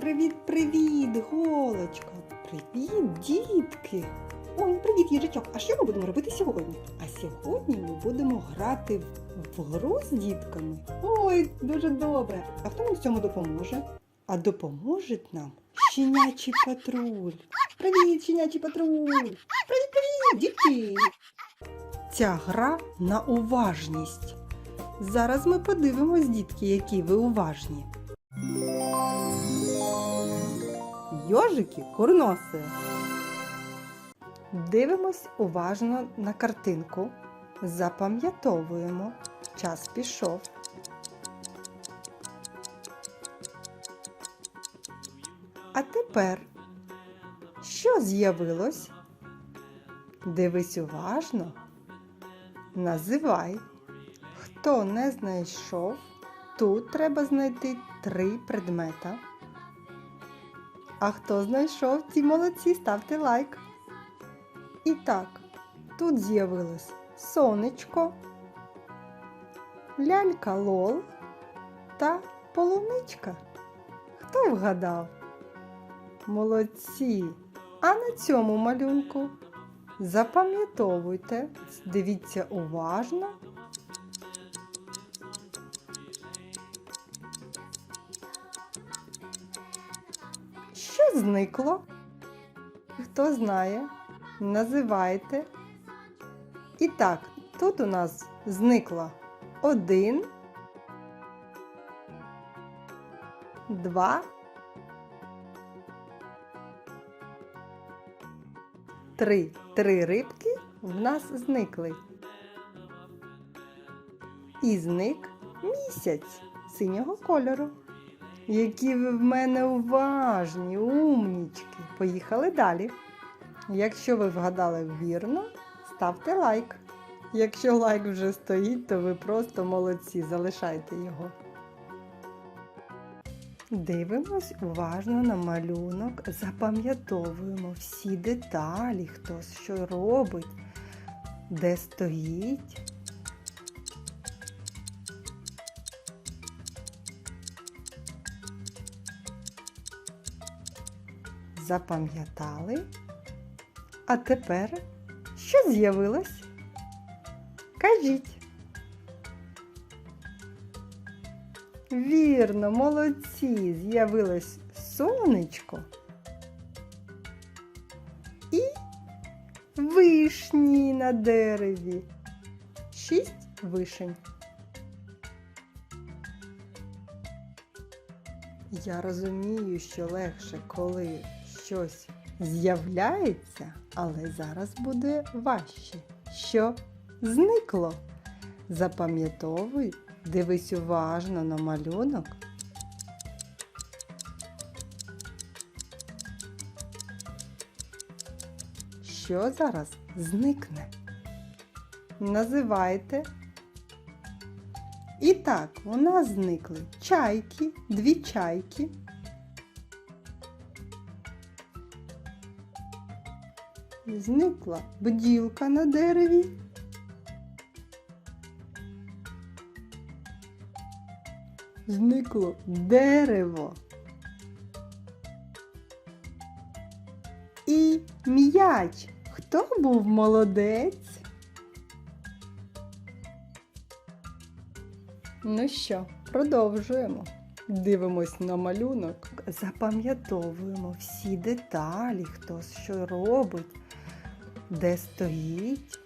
Привіт-привіт, голочка! Привіт, дітки! Ой, привіт, їжачок! А що ми будемо робити сьогодні? А сьогодні ми будемо грати в, гру з дітками. Ой, дуже добре! А хто нам в цьому допоможе? А допоможе нам щенячий патруль. Привіт, щенячий патруль! Привіт-привіт, дітки! Ця гра на уважність. Зараз ми подивимось, дітки, які ви уважні. Йожики курноси. Дивимось уважно на картинку. Запам'ятовуємо. Час пішов. А тепер, що з'явилось? Дивись уважно. Називай. Хто не знайшов, тут треба знайти три предмета. А хто знайшов, ті молодці, ставте лайк. І так, тут з'явилось сонечко, лялька лол та полуничка. Хто вгадав? Молодці! А на цьому малюнку запам'ятовуйте, дивіться уважно. Зникло? Хто знає, називайте. І так, тут у нас зникло один, два, три. Три рибки в нас зникли. І зник місяць синього кольору. Які ви в мене уважні, умнічки. Поїхали далі. Якщо ви вгадали вірно, ставте лайк. Якщо лайк вже стоїть, то ви просто молодці, залишайте його. Дивимось уважно на малюнок, запам'ятовуємо всі деталі, хто що робить, де стоїть. Запам'ятали? А тепер що з'явилось? Кажіть. Вірно, молодці, з'явилось сонечко і вишні на дереві. Шість вишень. Я розумію, що легше, коли щось з'являється, але зараз буде важче. Що зникло? Запам'ятовуй, дивись уважно на малюнок. Що зараз зникне? Називайте. І так, у нас зникли чайки, дві чайки. Зникла бділка на дереві. Зникло дерево. І м'яч. Хто був молодець? Ну що, продовжуємо. Дивимось на малюнок, запам'ятовуємо всі деталі, хто що робить, де стоїть.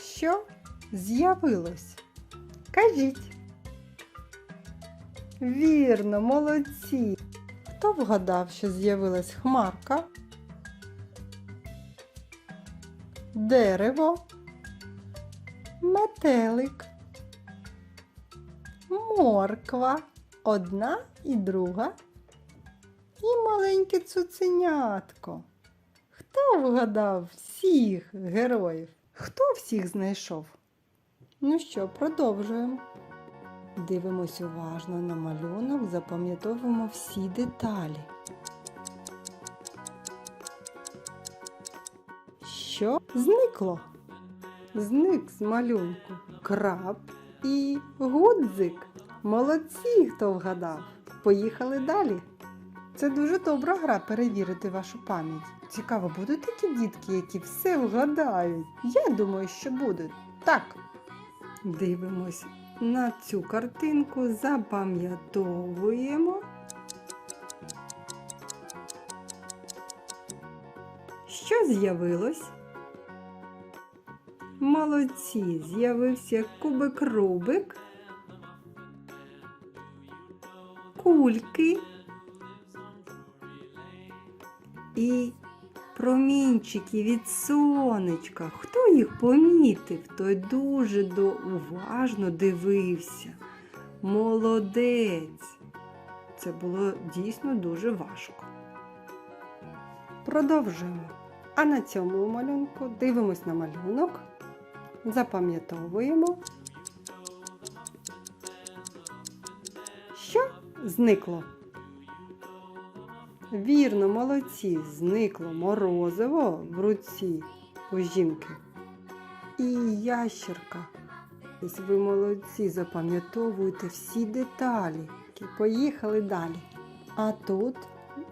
Що з'явилось? Кажіть. Вірно, молодці. Хто вгадав, що з'явилась хмарка? дерево, метелик, морква, одна і друга, і маленьке цуценятко. Хто вгадав всіх героїв? Хто всіх знайшов? Ну що, продовжуємо. Дивимось уважно на малюнок, запам'ятовуємо всі деталі. що зникло. зник з малюнку. Краб і гудзик. Молодці, хто вгадав. Поїхали далі. Це дуже добра гра перевірити вашу пам'ять. Цікаво, будуть такі дітки, які все вгадають. Я думаю, що будуть. Так. Дивимось на цю картинку, запам'ятовуємо. Що з'явилось? Молодці, з'явився кубик Рубик, кульки і промінчики від сонечка. Хто їх помітив, той дуже уважно дивився. Молодець. Це було дійсно дуже важко. Продовжуємо. А на цьому малюнку дивимось на малюнок, запам'ятовуємо. Зникло? Вірно, молодці, зникло морозиво в руці у жінки. І ящерка. Ось ви молодці, запам'ятовуєте всі деталі. Поїхали далі. А тут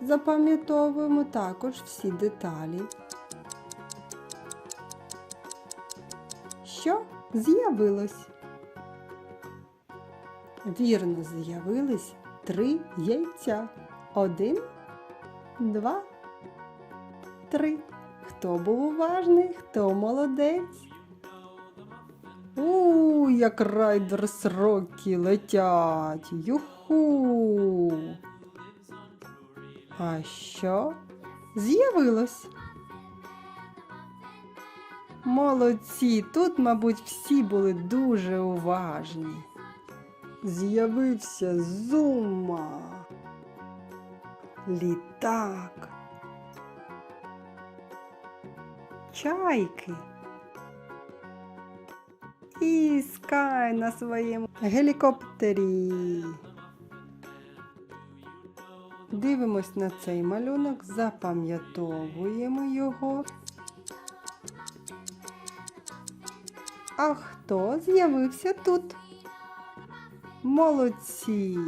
запам'ятовуємо також всі деталі. Що з'явилось? Вірно, з'явились три яйця. Один, два, три. Хто був уважний, хто молодець? У, як райдер сроки летять. Юху. А що з'явилось? Молодці, тут, мабуть, всі були дуже уважні. З'явився зума. Літак. Чайки. І скай на своєму гелікоптері. Дивимось на цей малюнок, запам'ятовуємо його. А хто з'явився тут? Молодці!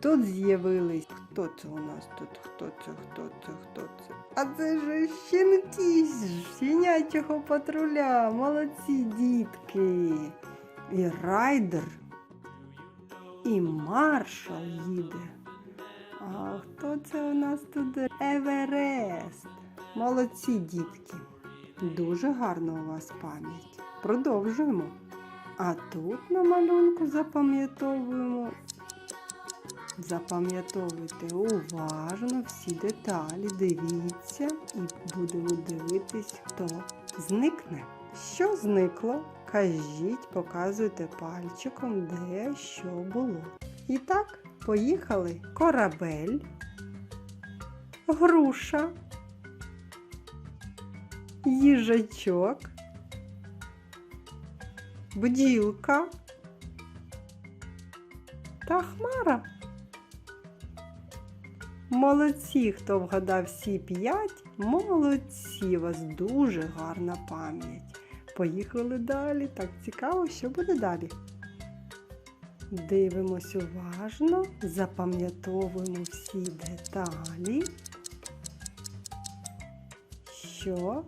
Тут з'явились. Хто це у нас тут? Хто це? Хто це? Хто це? А це ж щенки з щенячого патруля. Молодці дітки. І райдер. І маршал їде. А хто це у нас тут? Еверест. Молодці дітки. Дуже гарна у вас пам'ять. Продовжуємо. А тут на малюнку запам'ятовуємо. Запам'ятовуйте уважно всі деталі, дивіться і будемо дивитись, хто зникне. Що зникло? Кажіть, показуйте пальчиком, де що було. І так, поїхали. Корабель, груша, їжачок, бділка та хмара. Молодці, хто вгадав всі п'ять, молодці, у вас дуже гарна пам'ять. Поїхали далі. Так цікаво, що буде далі. Дивимось уважно, запам'ятовуємо всі деталі. Що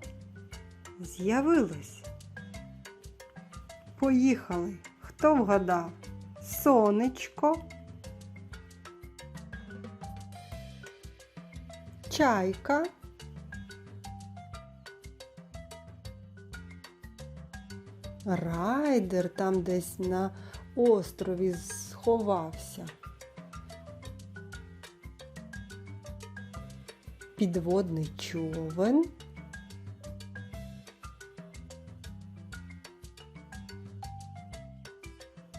з'явилось? Поїхали. Хто вгадав? Сонечко. Чайка. Райдер там десь на острові сховався. Підводний човен.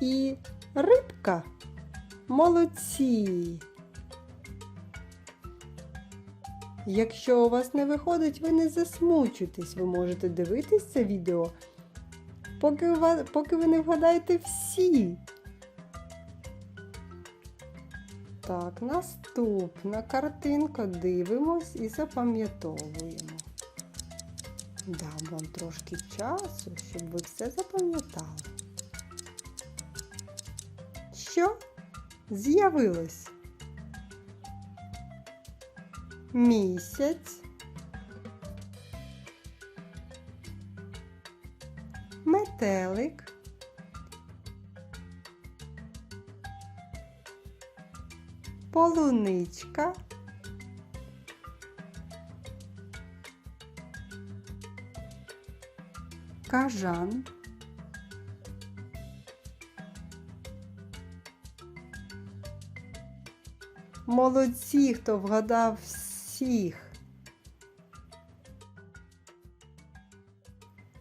І рибка. Молодці. Якщо у вас не виходить, ви не засмучуйтесь. Ви можете дивитись це відео, поки, поки ви не вгадаєте всі. Так, наступна картинка. Дивимось і запам'ятовуємо. Дам вам трошки часу, щоб ви все запам'ятали. Що з'явилось? Місяць. Метелик. Полуничка. Кажан. Молодці, хто вгадав всіх.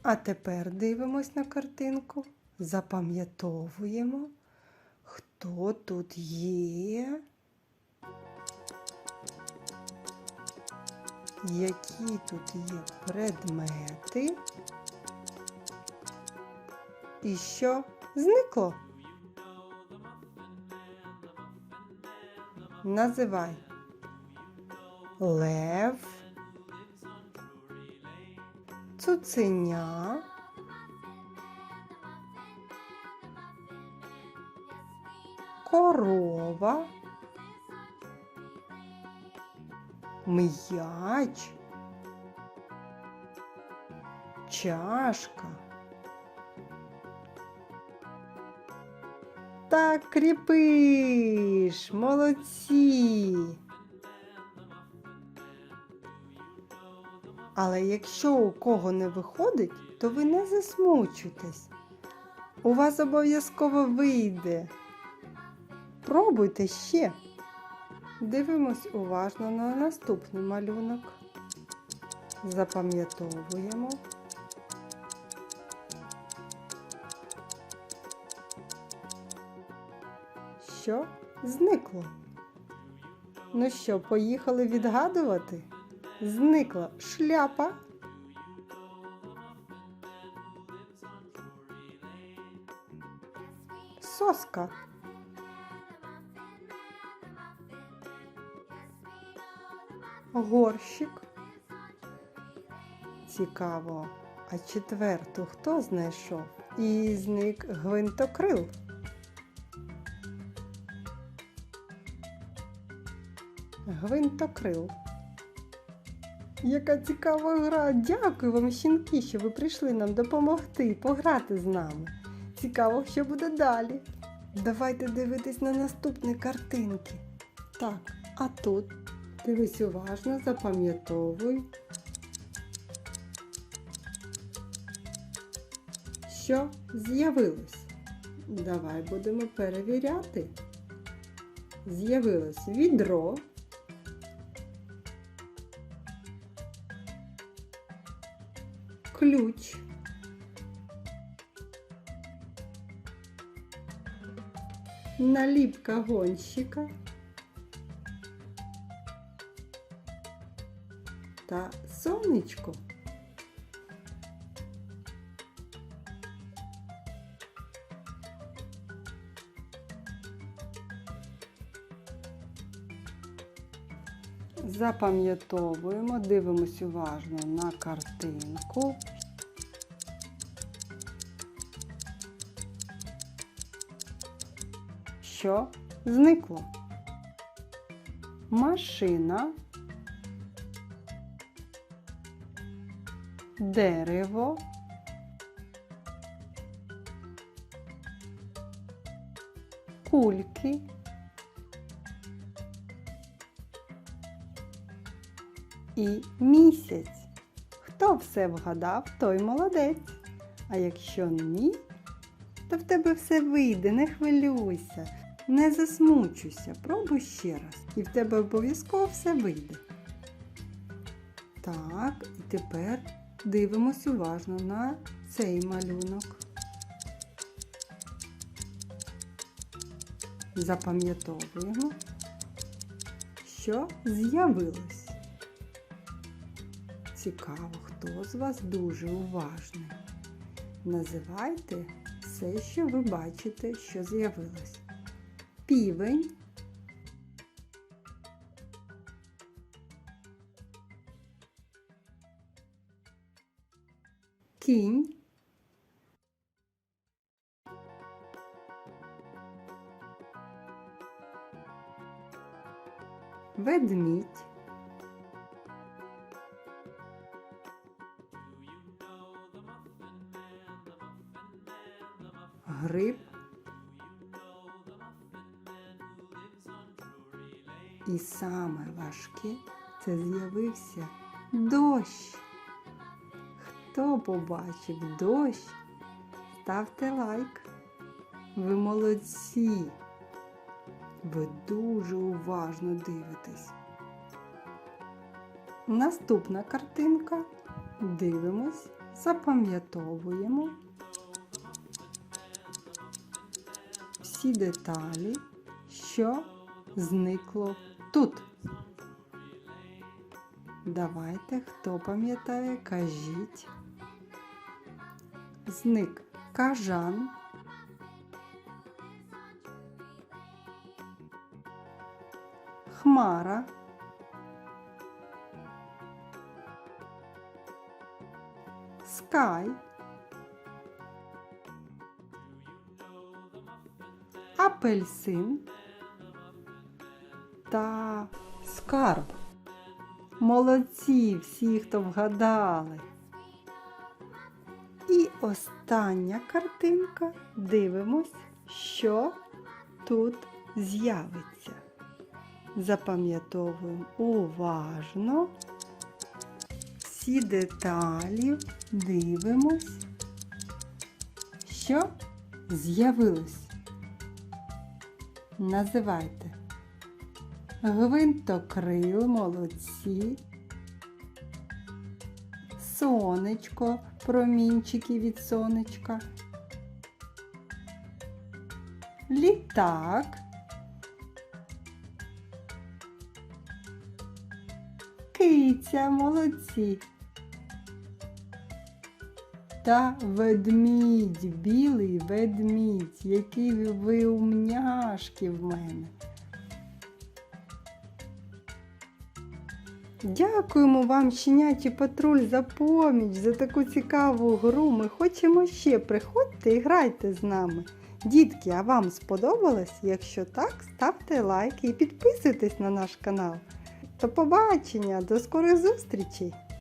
А тепер дивимось на картинку, запам'ятовуємо, хто тут є, які тут є предмети. І що зникло? Називай. Лев, цуценя, корова, м'яч, чашка. Так, кріпиш, молодці. Але якщо у кого не виходить, то ви не засмучуйтесь. У вас обов'язково вийде. Пробуйте ще. Дивимось уважно на наступний малюнок. Запам'ятовуємо. Що зникло? Ну що, поїхали відгадувати? Зникла шляпа. Соска. Горщик. Цікаво. А четверту хто знайшов? І зник гвинтокрил. Гвинтокрил. Яка цікава гра! Дякую вам, щенки, що ви прийшли нам допомогти, пограти з нами. Цікаво, що буде далі. Давайте дивитись на наступні картинки. Так, а тут дивись уважно, запам'ятовуй. Що з'явилось? Давай будемо перевіряти. З'явилось відро. Ключ, наліпка гонщика та сонечко. Запам'ятовуємо, дивимось уважно на картинку. Що зникло? Машина, дерево, кульки. і місяць. Хто все вгадав, той молодець. А якщо ні, то в тебе все вийде, не хвилюйся, не засмучуйся, пробуй ще раз. І в тебе обов'язково все вийде. Так, і тепер дивимось уважно на цей малюнок. Запам'ятовуємо, що з'явилось. Цікаво, хто з вас дуже уважний. Називайте все, що ви бачите, що з'явилось. Півень, Кінь. Ведмідь. Саме важке це з'явився дощ. Хто побачив дощ, ставте лайк. Ви молодці. Ви дуже уважно дивитесь. Наступна картинка. Дивимось, запам'ятовуємо всі деталі, що зникло тут. Давайте, хто пам'ятає, кажіть. Зник кажан. Хмара. Скай. Апельсин та скарб. Молодці всі, хто вгадали. І остання картинка. Дивимось, що тут з'явиться. Запам'ятовуємо уважно всі деталі, дивимось, що з'явилось. Називайте. Гвинтокрил, молодці. Сонечко, промінчики від сонечка. Літак. Киця, молодці. Та ведмідь, білий ведмідь, які ви умняшки в мене. Дякуємо вам, щенячий патруль, за поміч, за таку цікаву гру. Ми хочемо ще приходьте і грайте з нами. Дітки, а вам сподобалось? Якщо так, ставте лайки і підписуйтесь на наш канал. До побачення, до скорих зустрічей!